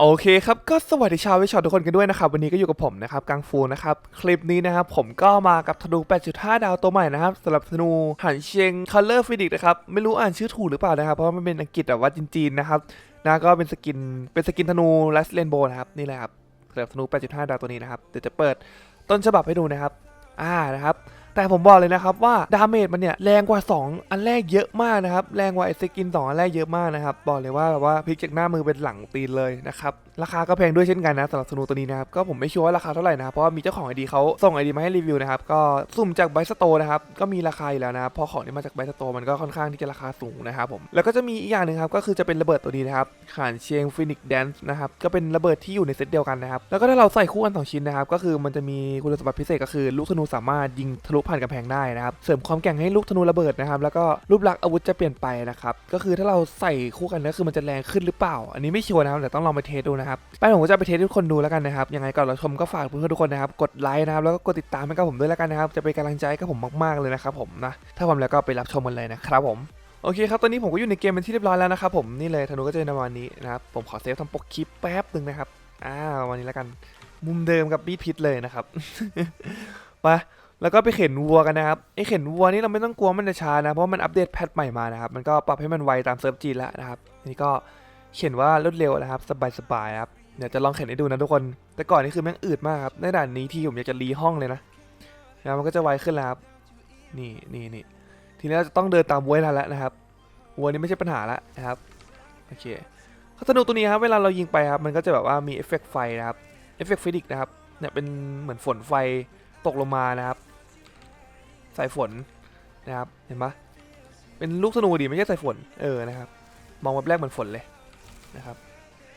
โอเคครับ ก็สวัสดีชาววิชอตทุกคนกันด้วยนะครับ วันนี้ก็อยู่กับผมนะครับ กังฟูนะครับ คลิปนี้นะครับ ผมก็มากับธนู 8.5 ดาวตัวใหม่นะครับสำหรับธนูหันเชียง Color Phoenix นะครับ ไม่รู้อ่านชื่อถูกหรือเปล่านะครับ เพราะมันเป็นอังกฤษแบบว่าจีนๆนะครับนะก็เป็นสกินเป็นสกินธนูลัสเลนโบนะครับนี่แหละครับสำหรับธนู 8.5 ดาวตัวนี้นะครับเดี๋ยวจะเปิดต้นฉบับให้ดูนะครับ อ่านะครับ แต่ผมบอกเลยนะครับว่าดาเมจมันเนี่ยแรงกว่า 2 อันแรกเยอะมากนะครับแรงกว่าไอสกิน2อันแรกเยอะมากนะครับบอกเลยว่าแบบว่าพลิกจากหน้ามือเป็นหลังตีนเลยนะครับ ราคาก็แพงด้วยเช่นกันนะสำหรับสนูตัวนี้นะครับก็ผมไม่ชัวร์ว่าราคาเท่าไหร่นะครับเพราะว่ามีเจ้าของไอดีเขาส่งไอดีมาให้รีวิวนะครับก็สุ่มจากไบสโตนะครับก็มีราคาอยู่แล้วนะครับพราะของที่มาจากไบสโตมันก็ค่อนข้างที่จะราคาสูงนะครับผมแล้วก็จะมีอีกอย่างหนึ่งครับก็คือจะเป็นระเบิดตัวนี้นะครับขานเชียงฟินิกแดนซ์นะครับก็เป็นระเบิดที่อยู่ในเซตเดียวกันนะครับแล้วก็ถ้าเราใส่คู่กันสองชิ้นนะครับก็คือมันจะมีคุณสมบัติพิเศษก็คือลูกธนูสามารถยิงทะลุผ่านกำแพงได้นะครับเสริมความแกร่งให้ลูกธนูระเบิดนะครับแล้วก็รูปลักษณ์อาวุธจะเปลี่ยนไปนะครับก็คือถ้าเราใส่คู่กันก็คือมันจะแรงขึ้นหรือเปล่า อันนี้ไม่ชัวร์นะครับเดี๋ยวต้องลองไปเทสดูนะครับไปผมก็จะไปเทสทุกคนดูแล้วกันนะครับยังไงก่อนเราชมก็ฝากเพื่อนๆทุกคนนะครับกดไลค์นะครับแล้วก็กดติดตามให้กับผมด้วยแล้วกันนะครับจะเป็นกำลังใจให้กับผมมากๆเลยนะครับผมนะถ้าพร้อมแล้วก็ไปรับชมกันเลยนะครับผมโอเคครับ ตอนนี้ผมก็อยู่ในเกมเป็นที่เรียบร้อยแล้วนะครับผม นี่เลยธนูก็จะเป็นประมาณนี้นะครับ ผมขอเซฟทำปกคลิปแป๊บหนึ่งนะครับอ่าวันนี้แล้วกัน มุมเดิมกับบีทพิษเลยนะครับไปแล้วก็ไปเข็นวัวกันนะครับ ไอเข็นวัวนี่เราไม่ต้องกลัวมันจะช้านะ เพราะมันอัปเดตแพทใหม่มานะครับ มันก็ปรับให้มันไวตามเซิร์ฟจีนแล้วนะครับนนี้ก็ เข็นว่ารวดเร็วนะครับ สบายๆครับเดี๋ยวจะลองเข็นให้ดูนะทุกคน แต่ก่อนนี่คือแม่งอืดมากครับ ในด่านนี้ที่ผมอยากจะรีห้องเลยนะนะมันก็จะไวขึ้นแล้วครับ นี่นี่นี่ทีนี้เราจะต้องเดินตามวัวให้ทันแล้วนะครับวัวนี่ไม่ใช่ปัญหาแล้วนะครับ โอเคข้อสนุกตัวนี้ครับ เวลาเรายิงไปครับ มันก็จะแบบว่ามีเอฟเฟกต์ไฟนะครับ เอฟเฟกต์ฟิสิกส์นะครับ เนี่ยเป็นเหมือนฝนไฟตกลงมานะครับ สายฝนนะครับ เห็นปะเป็นลูกธนูดีไม่ใช่สายฝน เออ นะครับ มองแบบแรกเหมือนฝนเลย นะครับ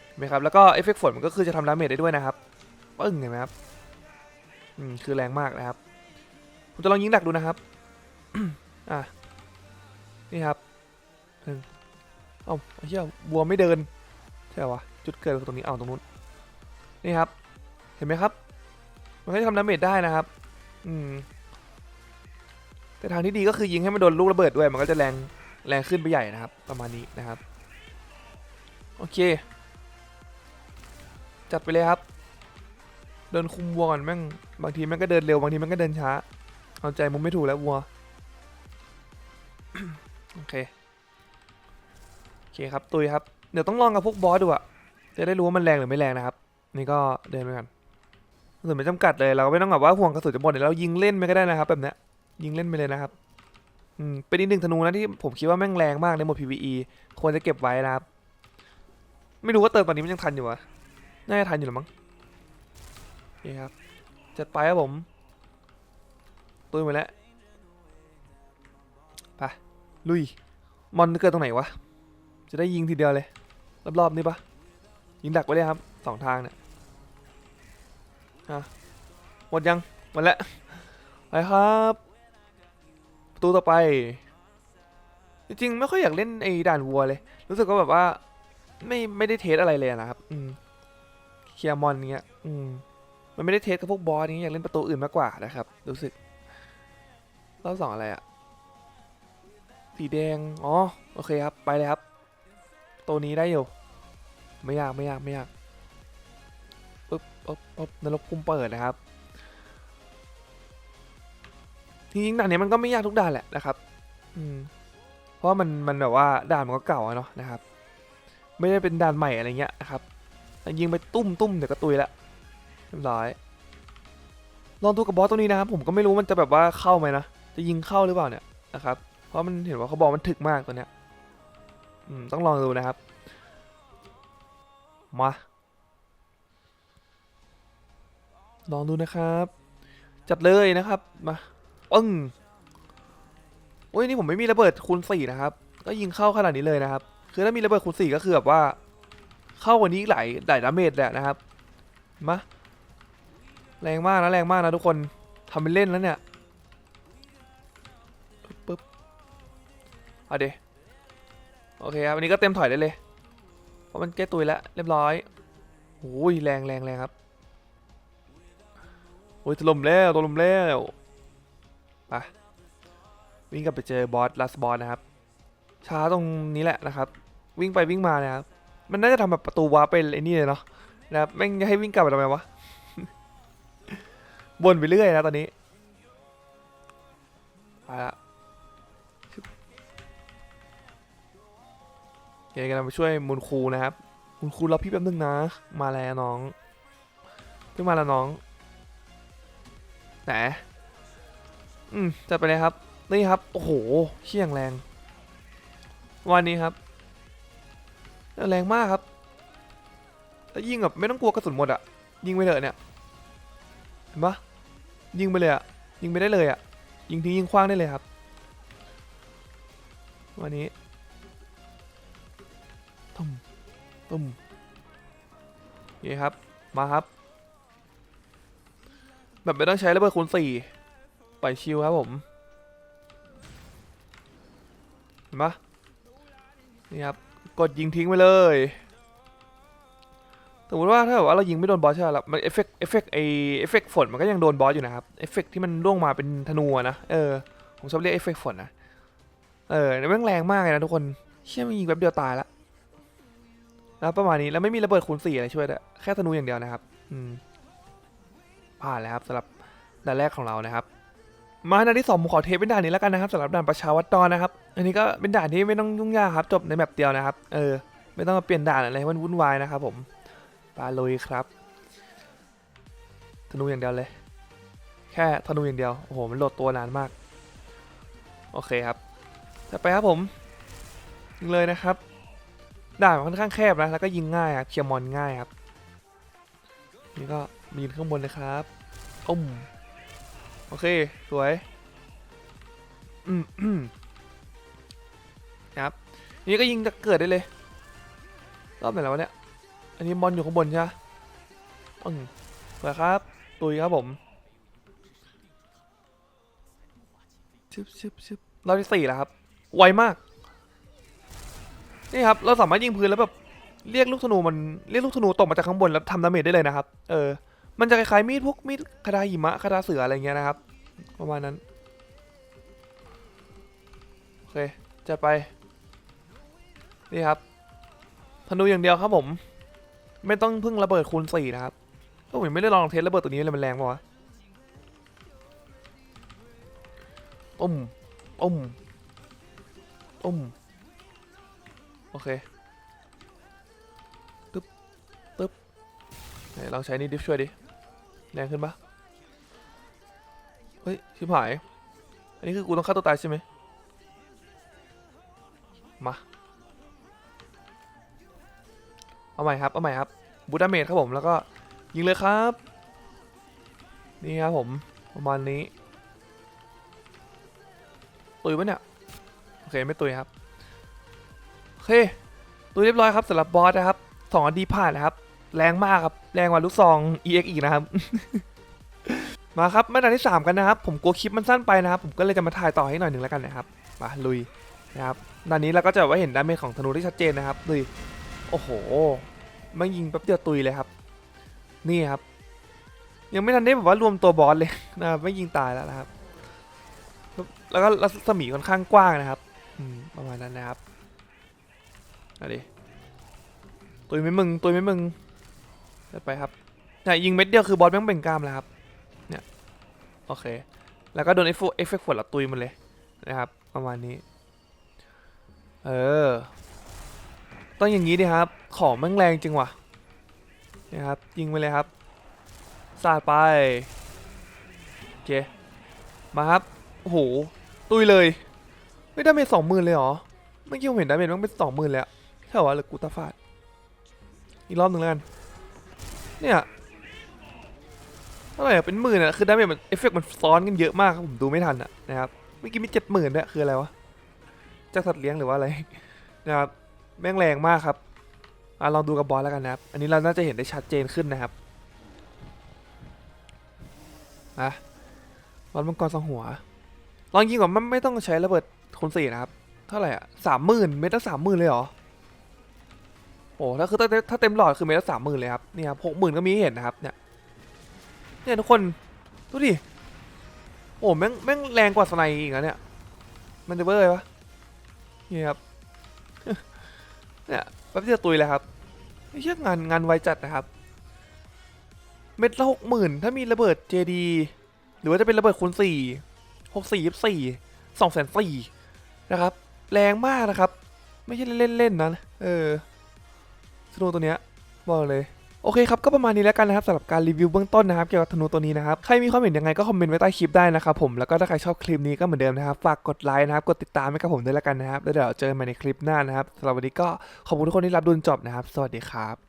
เห็นไหมครับแล้วก็เอฟเฟกต์ฝนมันก็คือจะทำดาเมจได้ด้วยนะครับปึ้งเห็นไหมครับอืมคือแรงมากนะครับผมจะลองยิงดักดูนะครับอะนี่ครับหนึ่งเอ้าเหี้ยวัวไม่เดินใช่ปะวะจุดเกิดคือตรงนี้เอาตรงนู้นนี่ครับ เห็นไหมครับ มันก็จะทำดาเมจได้นะครับ อืมแต่ทางที่ดีก็คือยิงให้มันโดนลูกระเบิดด้วย มันก็จะแรงแรงขึ้นไปใหญ่นะครับ ประมาณนี้นะครับ โอเค จัดไปเลยครับ เดินคุมวัวก่อนแม่ง บางทีแม่งก็เดินเร็ว บางทีแม่งก็เดินช้า เอาใจมุมไม่ถูกแล้ววัว โอเค โอเคครับ ตุยครับ เดี๋ยวต้องลองกับพวกบอสดูอะจะได้รู้ว่ามันแรงหรือไม่แรงนะครับ นี่ก็เดินไปกันกระสุนไม่จำกัดเลย เราก็ไม่ต้องแบบว่าห่วงกระสุนจะหมดเดี๋ยวเรายิงเล่นไปก็ได้นะครับ แบบเนี้ย ยิงเล่นไปเลยนะครับ อืม เป็นอีกหนึ่งธนูนะที่ผมคิดว่าแม่งแรงมากในโหมด PVE ควรจะเก็บไว้นะครับ ไม่รู้ว่าเติมตอนนี้มันยังทันอยู่วะน่าจะทันอยู่หรือมั้งนี่ครับจัดไปครับผมตุยหมดแล้วไปลุยมอนเกิดตรงไหนวะจะได้ยิงทีเดียวเลย รอบๆนี่ปะยิงดักไว้เลยครับสองทางเนี่ยอะหมดยังหมดแล้วไปครับประตูต่อไป จริงๆ ไม่ค่อยอยากเล่นไอ้ด่านวัวเลย รู้สึกว่าแบบว่า ไม่ไม่ได้เทสอะไรเลยนะครับ อืมเคลียร์มอนเงี้ย อืม มันไม่ได้เทสกับพวกบอสนี้ยอยากเล่นประตูอื่นมากกว่านะครับ รู้สึกรอบสองอะไรอะสีแดง อ๋อ โอเคครับ ไปเลยครับ ตัวนี้ได้อยู่ ไม่ยาก ไม่ยาก ไม่ยากปึ๊บปึ๊บปึ๊บนรกคุมเปิดนะครับ จริงๆด่านนี้มันก็ไม่ยากทุกด่านแหละนะครับ อืม เพราะว่ามัน มันแบบว่าด่านมันก็เก่าอะเนาะนะครับ ไม่ได้เป็นด่านใหม่อะไรเงี้ยนะครับยิงไปตุ้มตุ้มเดี๋ยวก็ตุยละเรียบร้อยลองดูกับบอสตัวนี้นะครับผมก็ไม่รู้มันจะแบบว่าเข้าไหมนะจะยิงเข้าหรือเปล่าเนี่ยนะครับเพราะมันเห็นว่าเขาบอกมันถึกมากตัวเนี้ยอืมต้องลองดูนะครับมาลองดูนะครับ จัดเลยนะครับมาปึ้งโอ้ยนี่ผมไม่มีระเบิดคูณสี่นะครับ ก็ยิงเข้าขนาดนี้เลยนะครับ คือถ้ามีระเบิดคูณสี่ก็คือแบบว่า เข้ากว่านี้อีกหลายหลายดาเมจแหละนะครับมาแรงมากนะแรงมากนะทุกคนทำเป็นเล่นแล้วเนี่ยปึ๊บเอาเดโอเคครับอันนี้ก็เต็มถอยได้เลย เพราะมันแก้ตุยแล้วเรียบร้อยโอ้ยแรงแรงแรงครับโอ้ยถล่มแล้วถล่มแล้วไปวิ่งกลับไปเจอบอสลัสบอสนะครับ ช้าตรงนี้แหละนะครับ วิ่งไปวิ่งมานะครับมันน่าจะทำแบบประตูวาร์ปเป็นไอ้นี่เลยเนาะนะครับแม่งจะให้วิ่งกลับไปทำไมวะวนไปเรื่อยนะตอนนี้ไปละชึบโอเคกำลังไปช่วยมูลครูนะครับมูลครูรอพี่แป๊บนึงนะ มาแล้วน้องเพิ่งมาแล้วน้องไหนอืมจัดไปเลยครับ นี่ครับ โอ้โหเชี่ยงแรง วันนี้ครับ แรงมากครับแล้วยิงแบบไม่ต้องกลัวกระสุนหมดอะยิงไปเถอะเนี่ยเห็นปะยิงไปเลยอะยิงไปได้เลยอะยิงทิ้งยิงคว้างได้เลยครับ วันนี้ตุ้มตุ้มโอเคครับ มาครับ แบบไม่ต้องใช้ระเบิดคูณสี่ปล่อยชิวครับผม เห็นปะ นี่ครับ กดยิงทิ้งไปเลย สมมติว่าถ้าแบบว่าเรายิงไม่โดนบอสใช่ไหมล่ะมันเอฟเฟกเอฟเฟกไอเอฟเฟกฝนมันก็ยังโดนบอสอยู่นะครับ เอฟเฟกที่มันร่วงมาเป็นธนูนะ เออ ผมชอบเรียกเอฟเฟกฝนนะ เออแม่งแรงมากเลยนะทุกคน เชื่อมันยิงแป๊บเดียวตายละแล้วประมาณนี้แล้วไม่มีระเบิดคูณสี่อะไรช่วยด้วยแค่ธนูอย่างเดียวนะครับ อืมผ่านแล้วครับสำหรับด่านแรกของเรานะครับ มาด่านที่สองผมขอเทปเป็นด่านนี้แล้วกันนะครับสำหรับด่านประชาวัตรนะครับ อันนี้ก็เป็นด่านที่ไม่ต้องยุ่งยากครับ จบในแบบเดียวนะครับ เออ ไม่ต้องมาเปลี่ยนด่านอะไรให้มันวุ่นวายนะครับผมปาลุยครับ ธนูอย่างเดียวเลย แค่ธนูอย่างเดียว โอ้โห มันโหลดตัวนานมาก โอเคครับจะไปครับผมยิงเลยนะครับ ด่านมันค่อนข้างแคบนะ แล้วก็ยิงง่ายครับเคลียร์มอนง่ายครับ นี่ก็มีนข้างบนเลยครับอุ้ม โอเค สวยอืมครับนี่ก็ยิงจะเกิดได้เลย รอบไหนแล้ววะเนี่ย อันนี้บอลอยู่ข้างบนใช่ไหมอืมสวยครับ ตุยครับผมชึบชึบชึบรอบที่สี่แล้วครับ ไวมาก นี่ครับ เราสามารถยิงพื้นแล้วแบบเรียกลูกธนูมันเรียกลูกธนูตกมาจากข้างบนแล้วทำดาเมจได้เลยนะครับ เออ มันจะคล้ายๆมีดพวกมีดคาดาหิมะคาดาเสืออะไรเงี้ยนะครับ ประมาณนั้น โอเค จะไป นี่ครับธนูอย่างเดียวครับผม ไม่ต้องพึ่งระเบิดคูณสี่นะครับก็ผมไม่ได้ลองเทสระเบิดตัวนี้เลยมันแรงปะวะอมอมอมโอเคตึ๊บตึ๊บไหนลองใช้นี่ดิฟช่วยดิ แรงขึ้นปะเฮ้ย ชิบหาย อันนี้คือกูต้องฆ่าตัวตายใช่ไหมมา เอาใหม่ครับ เอาใหม่ครับ บูดาเมจครับผม แล้วก็ยิงเลยครับ นี่ครับผม ประมาณนี้ ตุยปะเนี่ย โอเค ไม่ตุยครับ โอเค ตุยเรียบร้อยครับสำหรับบอสนะครับสองอันดีผ่านนะครับ แรงมากครับ แรงกว่าลูกซอง EX อีกนะครับ มาครับมาด่านที่ 3 กันนะครับ ผมกลัวคลิปมันสั้นไปนะครับ ผมก็เลยจะมาถ่ายต่อให้หน่อยหนึ่งแล้วกันนะครับ มาลุยนะครับด่านนี้เราก็จะว่าเห็นดาเมจของธนูที่ชัดเจนนะครับลุยโอ้โหมันยิงแป๊บเดียวตุยเลยครับ นี่ครับ ยังไม่ทันได้แบบว่ารวมตัวบอสเลยนะครับไม่ยิงตายแล้วนะครับ แล้วก็รัศมีค่อนข้างกว้างนะครับประมาณนั้นนะครับอาดิตุยไม่มึงตุยไม่มึง ไปครับเนี่ยยิงเม็ดเดียวคือบอสแม่งเบ่งกล้ามแล้วครับ เนี่ย โอเค แล้วก็โดนเอฟเอฟเฟกต์ฝนละตุยมันเลยนะครับ ประมาณนี้ เออ ต้องอย่างนี้ดิครับ ของแม่งแรงจริงว่ะนี่ครับ ยิงไปเลยครับสาดไป โอเค มาครับ โอ้โห ตุยเลย ไม่ได้เมจสองหมื่นเลยเหรอ เมื่อกี้ผมเห็นดาเมจมันเป็นสองหมื่นเลยอะใช่เหรอหรือกูตาฟาด อีกรอบหนึ่งแล้วกัน เนี่ยเท่าไหร่อะเป็นหมื่นอะคือดาเมจมันเอฟเฟกต์มันซ้อนกันเยอะมากครับผมดูไม่ทันอะนะครับเมื่อกี้มีเจ็ดหมื่นด้วยคืออะไรวะจากสัตว์เลี้ยงหรือว่าอะไรนะครับแม่งแรงมากครับอะลองดูกับบอสแล้วกันนะครับ อันนี้เราน่าจะเห็นได้ชัดเจนขึ้นนะครับอะบอลมังกรสองหัว ลองยิงก่อนมันไม่ต้องใช้ระเบิดคูณสี่นะครับ เท่าไหร่อะสามหมื่นเมตรละสามหมื่นเลยเหรอ โอ้ถ้าคือถ้าถ้าเต็มหลอดคือเมตรละสามหมื่นเลยครับเนี่ครับหกหมื่นก็มีเห็นนะครับเนี่ยเนี่ยทุกคนดูดิโอ้แม่งแม่งแรงกว่าสไนอีกนะเนี่ยมันจะเบอร์ปะนี่ครับเนี่ยแป๊บเดียวตุยเลยครับเชี่ยงานงานไวจัดนะครับ เม็ดละหกหมื่นถ้ามีระเบิด JD หรือว่าจะเป็นระเบิดคูณสี่หกสี่ยี่สี่สองแสนสี่นะครับ แรงมากนะครับ ไม่ใช่เล่นๆนะ เออ ธนูตัวเนี้ยบอกเลยโอเคครับ ก็ประมาณนี้แล้วกันนะครับสำหรับการรีวิวเบื้องต้นนะครับเกี่ยวกับธนูตัวนี้นะครับ ใครมีความเห็นยังไงก็คอมเมนต์ไว้ใต้คลิปได้นะครับผมแล้วก็ถ้าใครชอบคลิปนี้ก็เหมือนเดิมนะครับ ฝากกดไลค์นะครับ กดติดตามให้กับผมด้วยแล้วกันนะครับ แล้วเดี๋ยวเจอกันใหม่ในคลิปหน้านะครับสำหรับวันนี้ก็ขอบคุณทุกคนที่รับดูจนจบนะครับ สวัสดีครับ